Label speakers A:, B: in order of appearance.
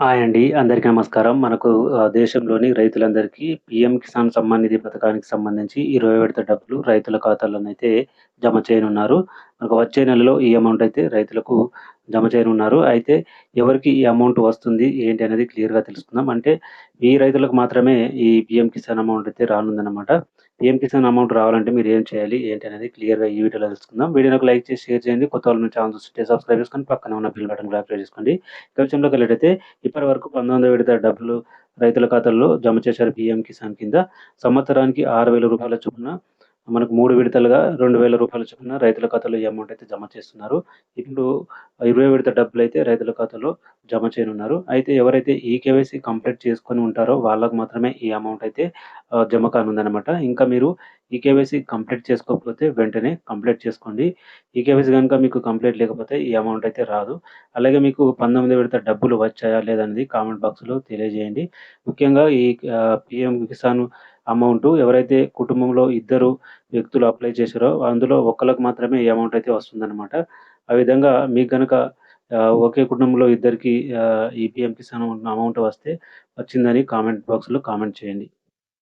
A: Hi అండి. అందరికీ నమస్కారం. మనకు దేశంలోని రైతులందరికీ పీఎం కిసాన్ సమ్మాన్ నిధి పథకానికి సంబంధించి 20 విడత డబ్బులు రైతుల ఖాతాలోనైతే జమ చేయనున్నారు. మనకు వచ్చే నెలలో ఈ అమౌంట్ అయితే రైతులకు జమ చేయనున్నారు. అయితే ఎవరికి ఈ అమౌంట్ వస్తుంది? ఏంటి అనేది క్లియర్‌గా తెలుసుకుందాం. అంటే ఈ రైతులకు మాత్రమే ఈ పిఎం కిసాన్ అమౌంట్ అయితే రానుందన్నమాట. పిఎం కిసాన్ అమౌంట్ రావాలంటే మీరు ఏం చేయాలి? ఏంటి అనేది క్లియర్‌గా ఈ వీడియోలో తెలుసుకుందాం. వీడియోకి లైక్ చేసి షేర్ చేయండి. కొత్త వాళ్ళు ఛానల్ చూస్తే సబ్స్క్రైబ్ చేసుకొని పక్కన ఉన్న బిల్ బటన్ కూడా యాక్టివేట్ చేసుకోండి. ఇక విషయంలోకి వెళ్ళేటైతే ఇప్పటివరకు 19 విడత డబ్బులు రైతుల ఖాతాల్లో జమ చేశారు పిఎం కిసాన్ కింద. సంవత్సరానికి ఆరు వేల రూపాయల చొప్పున మనకు మూడు విడతలుగా రెండు వేల రూపాయల చొప్పున రైతుల ఖాతాలో ఈ అమౌంట్ అయితే జమ చేస్తున్నారు. ఇప్పుడు 20 విడత డబ్బులు అయితే రైతుల ఖాతాలో జమ చేయనున్నారు. అయితే ఎవరైతే ఈ కేవైసీ కంప్లీట్ చేసుకొని ఉంటారో వాళ్ళకు మాత్రమే ఈ అమౌంట్ అయితే జమ కానుందనమాట ఇంకా మీరు ఈ కేవైసీ కంప్లీట్ చేసుకోకపోతే వెంటనే కంప్లీట్ చేసుకోండి. ఈ కేవైసీ కనుక మీకు కంప్లీట్ లేకపోతే ఈ అమౌంట్ అయితే రాదు. అలాగే మీకు 19 విడత డబ్బులు వచ్చాయా? లేదనేది కామెంట్ బాక్స్‌లో తెలియజేయండి. ముఖ్యంగా ఈ పిఎం కిసాన్ అమౌంట్ ఎవరైతే కుటుంబంలో ఇద్దరు వ్యక్తులు అప్లై చేశారో అందులో ఒక్కళ్ళకి మాత్రమే ఈ అమౌంట్ అయితే వస్తుందన్నమాట. ఆ విధంగా మీకు కనుక ఒకే కుటుంబంలో ఇద్దరికి ఈపీఎం ఈ కిసాన్ అమౌంట్ వస్తే వచ్చిందని కామెంట్ బాక్స్‌లో కామెంట్ చేయండి.